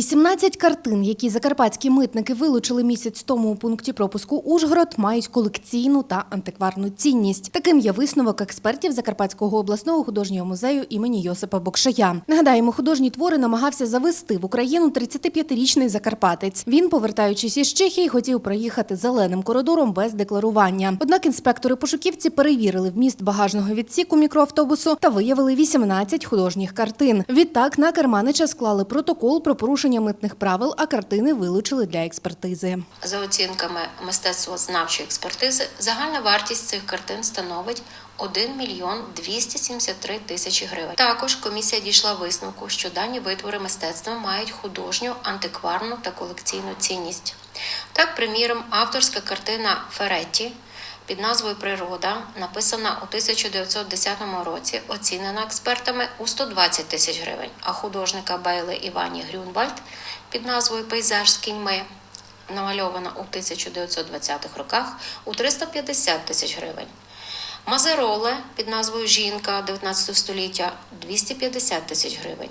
18 картин, які закарпатські митники вилучили місяць тому у пункті пропуску Ужгород, мають колекційну та антикварну цінність. Таким є висновок експертів Закарпатського обласного художнього музею імені Йосипа Бокшая. Нагадаємо, художні твори намагався завести в Україну 35-річний закарпатець. Він, повертаючись із Чехії, хотів проїхати зеленим коридором без декларування. Однак інспектори пошуківці перевірили вміст багажного відсіку мікроавтобусу та виявили 18 художніх картин. Відтак на Керманича склали протокол про порушення митних правил, а картини вилучили для експертизи. За оцінками мистецтвознавчої експертизи, загальна вартість цих картин становить 1 мільйон 273 тисячі гривень. Також комісія дійшла висновку, що дані витвори мистецтва мають художню, антикварну та колекційну цінність. Так, приміром, авторська картина Феретті під назвою Природа, написана у 1910 році, оцінена експертами у 120 тисяч гривень, а художника Бейли Івані Грюнвальд під назвою Пейзаж з кіньми намальована у 1920-х роках у 350 тисяч гривень. Мазероле під назвою Жінка 19 століття 250 тисяч гривень.